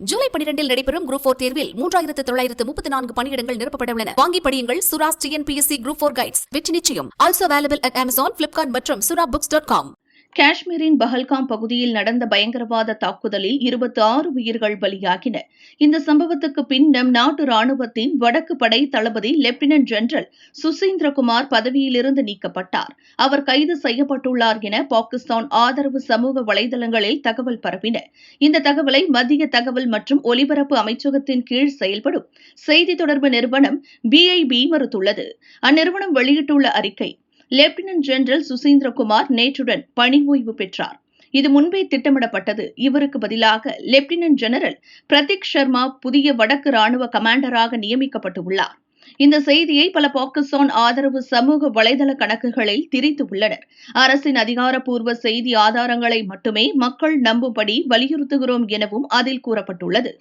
ஜூலை பனிரெண்டில் நடைபெறும் group four தேர்வில் மூன்றாயிரத்து தொள்ளாயிரத்து முப்பத்தி நான்கு பணியிடங்கள் நிரப்பப்பட உள்ளன வாங்கி படியுங்கள் Sura's TNPSC group four guides வெற்றி நிச்சயம். Also available at Amazon Flipkart மற்றும் சுரா புக்ஸ் டாட் காம் காஷ்மீரின் பஹல்காம் பகுதியில் நடந்த பயங்கரவாத தாக்குதலில் இருபத்தி ஆறு உயிர்கள் பலியாகின. இந்த சம்பவத்துக்கு பின் நம் நாட்டு ராணுவத்தின் வடக்கு படை தளபதி லெப்டினன்ட் ஜெனரல் சுசீந்திரகுமார் பதவியிலிருந்து நீக்கப்பட்டார். அவர் கைது செய்யப்பட்டுள்ளார் என பாகிஸ்தான் ஆதரவு சமூக வலைதளங்களில் தகவல் பரப்பின. இந்த தகவலை மத்திய தகவல் மற்றும் ஒலிபரப்பு அமைச்சகத்தின் கீழ் செயல்படும் செய்தி தொடர்பு நிறுவனம் பிஐபி மறுத்துள்ளது. அந்நிறுவனம் வெளியிட்டுள்ள அறிக்கை லெப்டினன்ட் ஜெனரல் சுசீந்திரகுமார் நேற்றுடன் பணி ஓய்வு பெற்றார். இது முன்பே திட்டமிடப்பட்டது. இவருக்கு பதிலாக லெப்டினன்ட் ஜெனரல் பிரதீக் சர்மா புதிய வடக்கு ராணுவ கமாண்டராக நியமிக்கப்பட்டுள்ளார் இந்த செய்தியை பல பாகிஸ்தான் ஆதரவு சமூக வலைதள கணக்குகளில் திரித்து உள்ளனர். அரசின் அதிகாரப்பூர்வ செய்தி ஆதாரங்களை மட்டுமே மக்கள் நம்பும்படி வலியுறுத்துகிறோம் எனவும் அதில் கூறப்பட்டுள்ளது.